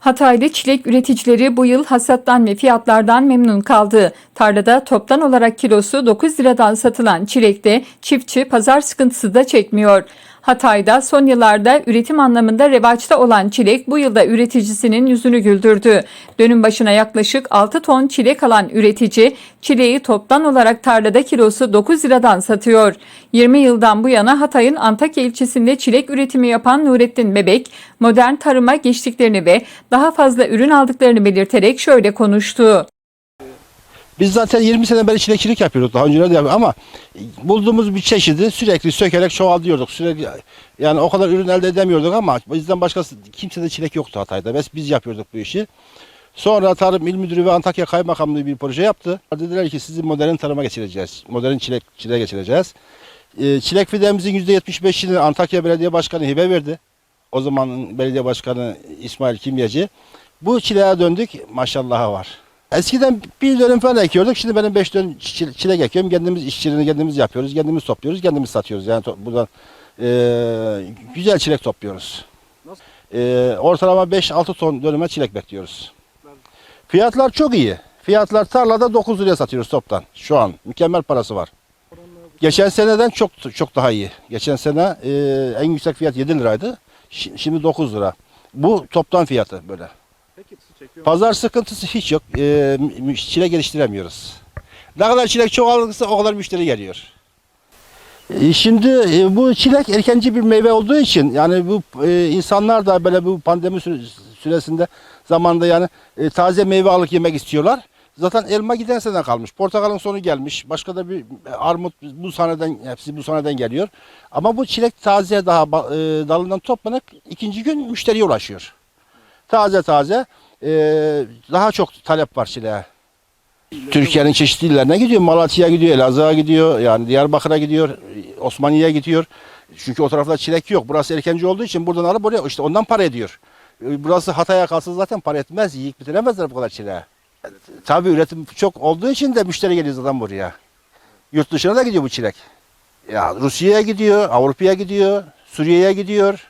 Hatay'da çilek üreticileri bu yıl hasattan ve fiyatlardan memnun kaldı. Tarlada toptan olarak kilosu 9 liradan satılan çilekte çiftçi pazar sıkıntısı da çekmiyor. Hatay'da son yıllarda üretim anlamında revaçta olan çilek bu yılda üreticisinin yüzünü güldürdü. Dönüm başına yaklaşık 6 ton çilek alan üretici çileği toptan olarak tarlada kilosu 9 liradan satıyor. 20 yıldan bu yana Hatay'ın Antakya ilçesinde çilek üretimi yapan Nurettin Bebek, modern tarıma geçtiklerini ve daha fazla ürün aldıklarını belirterek şöyle konuştu. Biz zaten 20 sene beri çilekçilik yapıyorduk daha önceler de yapıyorduk ama bulduğumuz bir çeşidi sürekli sökerek çoğaltıyorduk. Sürekli yani o kadar ürün elde edemiyorduk ama bizden başkası kimse de çilek yoktu Hatay'da. Biz, biz yapıyorduk bu işi. Sonra Tarım İl Müdürü ve Antakya Kaymakamlığı bir proje yaptı. Dediler ki sizi modern tarıma geçireceğiz. Modern çilek çileğe geçireceğiz. Ee, çilek fidemizin %75'ini Antakya Belediye Başkanı hibe verdi. O zamanın belediye başkanı İsmail Kimyacı. Bu çileğe döndük. Maşallahı var. Eskiden bir dönüm falan ekiyorduk. Şimdi benim beş dönüm çi- çilek ekiyorum. Kendimiz işçiliğini kendimiz yapıyoruz. Kendimiz topluyoruz. Kendimiz satıyoruz. Yani buradan eee, güzel çilek topluyoruz. Eee, ortalama 5-6 ton dönüme çilek bekliyoruz. Fiyatlar çok iyi. Fiyatlar tarlada 9 liraya satıyoruz toptan. Şu an mükemmel parası var. Geçen seneden çok çok daha iyi. Geçen sene eee, en yüksek fiyat 7 liraydı. Şi- Şimdi 9 lira. Bu toptan fiyatı böyle. Pazar sıkıntısı hiç yok. Ee, çilek geliştiremiyoruz. Ne kadar çilek çok alırsa o kadar müşteri geliyor. Ee, Şimdi e, bu çilek erkenci bir meyve olduğu için yani bu e, insanlar da böyle bu pandemi süre- süresinde zamanda yani e, taze meyve alıp yemek istiyorlar. Zaten elma giden sene kalmış. Portakalın sonu gelmiş. Başka da bir e, armut bu seneden hepsi bu seneden geliyor. Ama bu çilek taze daha ba- e, dalından toplanıp ikinci gün müşteriye ulaşıyor. Taze taze. Ee, daha çok talep var çileğe. Türkiye'nin çeşitli illerine gidiyor. Malatya'ya gidiyor, Elazığ'a gidiyor, yani Diyarbakır'a gidiyor, Osmaniye'ye gidiyor. Çünkü o tarafta çilek yok. Burası erkenci olduğu için buradan alıp oraya işte ondan para ediyor. Ee, Burası Hatay'a kalsa zaten para etmez. Yiyip bitiremezler bu kadar çileği. Tabii üretim çok olduğu için de müşteri geliyor zaten buraya. Yurt dışına da gidiyor bu çilek. Ya Rusya'ya gidiyor, Avrupa'ya gidiyor, Suriye'ye gidiyor.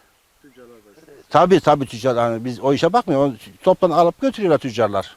Tabii tabii tüccar. Yani biz o işe bakmıyoruz. Toptan alıp götürüyorlar tüccarlar.